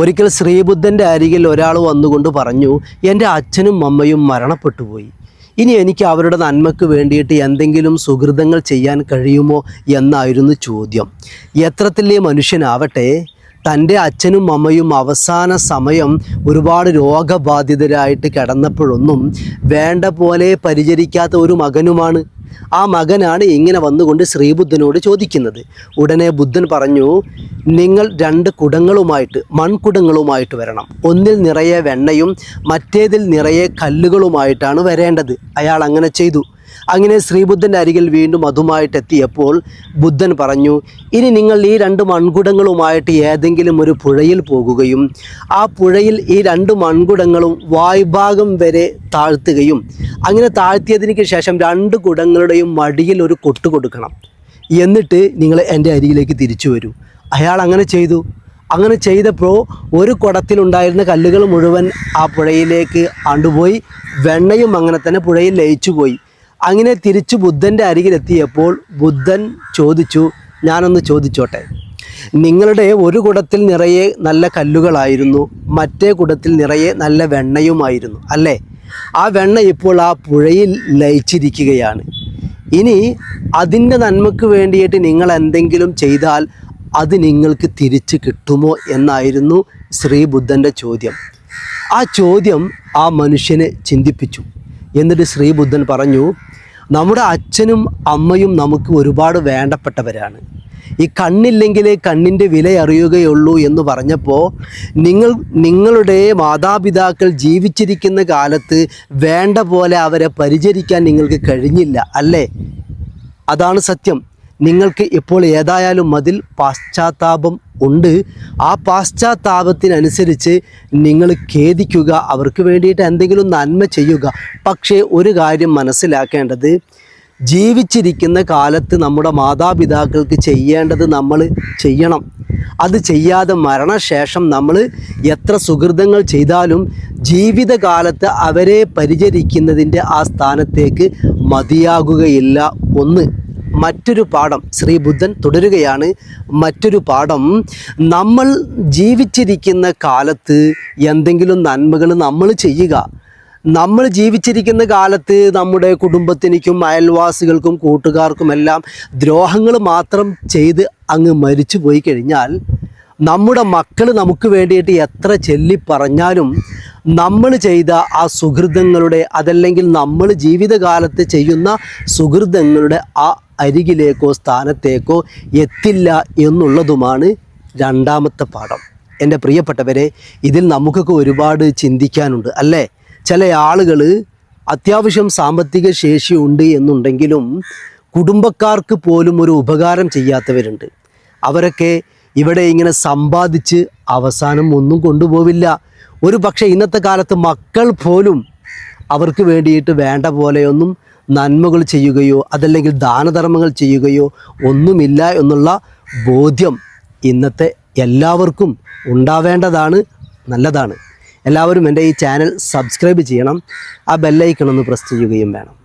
ഒരിക്കൽ ശ്രീബുദ്ധന്റെ അരികിൽ ഒരാൾ വന്നുകൊണ്ട് പറഞ്ഞു എന്റെ അച്ഛനും അമ്മയും മരണപ്പെട്ടു പോയി ഇനി എനിക്ക് അവരുടെ നന്മയ്ക്ക് വേണ്ടിയിട്ട് എന്തെങ്കിലും സുഹൃതങ്ങൾ ചെയ്യാൻ കഴിയുമോ എന്നായിരുന്നു ചോദ്യം. എത്രത്തിലെ മനുഷ്യനാവട്ടെ തന്റെ അച്ഛനും അമ്മയും അവസാന സമയം ഒരുപാട് രോഗബാധിതരായിട്ട് കിടന്നപ്പോഴൊന്നും വേണ്ട പോലെ പരിചരിക്കാത്ത ഒരു മകനുമാണ്. ആ മകനാണ് ഇങ്ങനെ വന്നുകൊണ്ട് ശ്രീബുദ്ധനോട് ചോദിക്കുന്നത്. ഉടനെ ബുദ്ധൻ പറഞ്ഞു നിങ്ങൾ രണ്ട് കുടങ്ങളുമായിട്ട് മൺകുടങ്ങളുമായിട്ട് വരണം. ഒന്നിൽ നിറയെ വെണ്ണയും മറ്റേതിൽ നിറയെ കല്ലുകളുമായിട്ടാണ് വരേണ്ടത്. അയാൾ അങ്ങനെ ചെയ്തു. അങ്ങനെ ശ്രീബുദ്ധന്റെ അരികിൽ വീണ്ടും അതുമായിട്ട് എത്തിയപ്പോൾ ബുദ്ധൻ പറഞ്ഞു ഇനി നിങ്ങൾ ഈ രണ്ട് മൺകുടങ്ങളുമായിട്ട് ഏതെങ്കിലും ഒരു പുഴയിൽ പോകുകയും ആ പുഴയിൽ ഈ രണ്ട് മൺകുടങ്ങളും വായ്ഭാഗം വരെ താഴ്ത്തുകയും അങ്ങനെ താഴ്ത്തിയതിന് ശേഷം രണ്ട് കുടങ്ങളുടെയും മടിയിൽ ഒരു കൊട്ട് കൊടുക്കണം. എന്നിട്ട് നിങ്ങൾ എന്റെ അരികിലേക്ക് തിരിച്ചു വരൂ. അയാൾ അങ്ങനെ ചെയ്തു. അങ്ങനെ ചെയ്തപ്പോൾ ഒരു കുടത്തിലുണ്ടായിരുന്ന കല്ലുകൾ മുഴുവൻ ആ പുഴയിലേക്ക് ആണ്ടുപോയി. വെണ്ണയും അങ്ങനെ തന്നെ പുഴയിൽ ലയിച്ചു പോയി അങ്ങനെ തിരിച്ചു ബുദ്ധന്റെ അരികിലെത്തിയപ്പോൾ ബുദ്ധൻ ചോദിച്ചു ഞാനൊന്ന് ചോദിച്ചോട്ടെ. നിങ്ങളുടെ ഒരു കുടത്തിൽ നിറയെ നല്ല കല്ലുകളായിരുന്നു മറ്റേ കുടത്തിൽ നിറയെ നല്ല വെണ്ണയുമായിരുന്നു അല്ലേ? ആ വെണ്ണ ഇപ്പോൾ ആ പുഴയിൽ ലയിച്ചിരിക്കുകയാണ്. ഇനി അതിന്റെ നന്മയ്ക്ക് വേണ്ടിയിട്ട് നിങ്ങൾ എന്തെങ്കിലും ചെയ്താൽ അത് നിങ്ങൾക്ക് തിരിച്ചു കിട്ടുമോ? എന്നായിരുന്നു ശ്രീ ബുദ്ധന്റെ ചോദ്യം. ആ ചോദ്യം ആ മനുഷ്യനെ ചിന്തിപ്പിച്ചു. എന്നിട്ട് ശ്രീ ബുദ്ധൻ പറഞ്ഞു നമ്മുടെ അച്ഛനും അമ്മയും നമുക്ക് ഒരുപാട് വേണ്ടപ്പെട്ടവരാണ്. ഈ കണ്ണില്ലെങ്കിലേ കണ്ണിന്റെ വില അറിയുകയുള്ളൂ എന്ന് പറഞ്ഞപ്പോൾ നിങ്ങൾ നിങ്ങളുടെ മാതാപിതാക്കൾ ജീവിച്ചിരിക്കുന്ന കാലത്ത് വേണ്ട പോലെ അവരെ പരിചരിക്കാൻ നിങ്ങൾക്ക് കഴിഞ്ഞില്ല അല്ലേ? അതാണ് സത്യം. നിങ്ങൾക്ക് ഇപ്പോൾ ഏതായാലും അതിൽ പാശ്ചാത്താപം ഉണ്ട്. ആ പാശ്ചാത്താപത്തിനനുസരിച്ച് നിങ്ങൾ ഖേദിക്കുക അവർക്ക് വേണ്ടിയിട്ട് എന്തെങ്കിലും നന്മ ചെയ്യുക. പക്ഷേ ഒരു കാര്യം മനസ്സിലാക്കേണ്ടത് ജീവിച്ചിരിക്കുന്ന കാലത്ത് നമ്മുടെ മാതാപിതാക്കൾക്ക് ചെയ്യേണ്ടത് നമ്മൾ ചെയ്യണം. അത് ചെയ്യാതെ മരണശേഷം നമ്മൾ എത്ര സുഹൃതങ്ങൾ ചെയ്താലും ജീവിതകാലത്ത് അവരെ പരിചരിക്കുന്നതിന്റെ ആ സ്ഥാനത്തേക്ക് മതിയാകുകയില്ല. ഒന്ന്. മറ്റൊരു പാഠം ശ്രീ ബുദ്ധൻ തുടരുകയാണ്. മറ്റൊരു പാഠം നമ്മൾ ജീവിച്ചിരിക്കുന്ന കാലത്ത് എന്തെങ്കിലും നന്മകൾ നമ്മൾ ചെയ്യുക. നമ്മൾ ജീവിച്ചിരിക്കുന്ന കാലത്ത് നമ്മുടെ കുടുംബത്തിനും അയൽവാസികൾക്കും കൂട്ടുകാർക്കുമെല്ലാം ദ്രോഹങ്ങൾ മാത്രം ചെയ്ത് അങ്ങ് മരിച്ചു പോയി കഴിഞ്ഞാൽ നമ്മുടെ മക്കൾ നമുക്ക് വേണ്ടിയിട്ട് എത്ര ചെല്ലി പറഞ്ഞാലും നമ്മൾ ചെയ്ത ആ സുഹൃതങ്ങളുടെ അതല്ലെങ്കിൽ നമ്മൾ ജീവിതകാലത്ത് ചെയ്യുന്ന സുഹൃതങ്ങളുടെ ആ അരികിലേക്കോ സ്ഥാനത്തേക്കോ എത്തില്ല എന്നുള്ളതുമാണ് രണ്ടാമത്തെ പാഠം. എന്റെ പ്രിയപ്പെട്ടവരെ ഇതിൽ നമുക്കൊക്കെ ഒരുപാട് ചിന്തിക്കാനുണ്ട് അല്ലേ? ചില ആളുകൾ അത്യാവശ്യം സാമ്പത്തിക ശേഷി ഉണ്ട് എന്നുണ്ടെങ്കിലും കുടുംബക്കാർക്ക് പോലും ഒരു ഉപകാരം ചെയ്യാത്തവരുണ്ട്. അവരൊക്കെ ഇവിടെ ഇങ്ങനെ സമ്പാദിച്ച് അവസാനം ഒന്നും കൊണ്ടുപോവില്ല. ഒരു പക്ഷേ ഇന്നത്തെ കാലത്ത് മക്കൾ പോലും അവർക്ക് വേണ്ടിയിട്ട് വേണ്ട പോലെയൊന്നും നന്മകൾ ചെയ്യുകയോ അതല്ലെങ്കിൽ ദാനധർമ്മങ്ങൾ ചെയ്യുകയോ ഒന്നുമില്ല എന്നുള്ള ബോധ്യം ഇന്നത്തെ എല്ലാവർക്കും ഉണ്ടാവേണ്ടതാണ് നല്ലതാണ്. എല്ലാവരും എന്റെ ഈ ചാനൽ സബ്സ്ക്രൈബ് ചെയ്യണം. ആ ബെല്ലൈക്കൺ ഒന്ന് പ്രസ് ചെയ്യുകയും വേണം.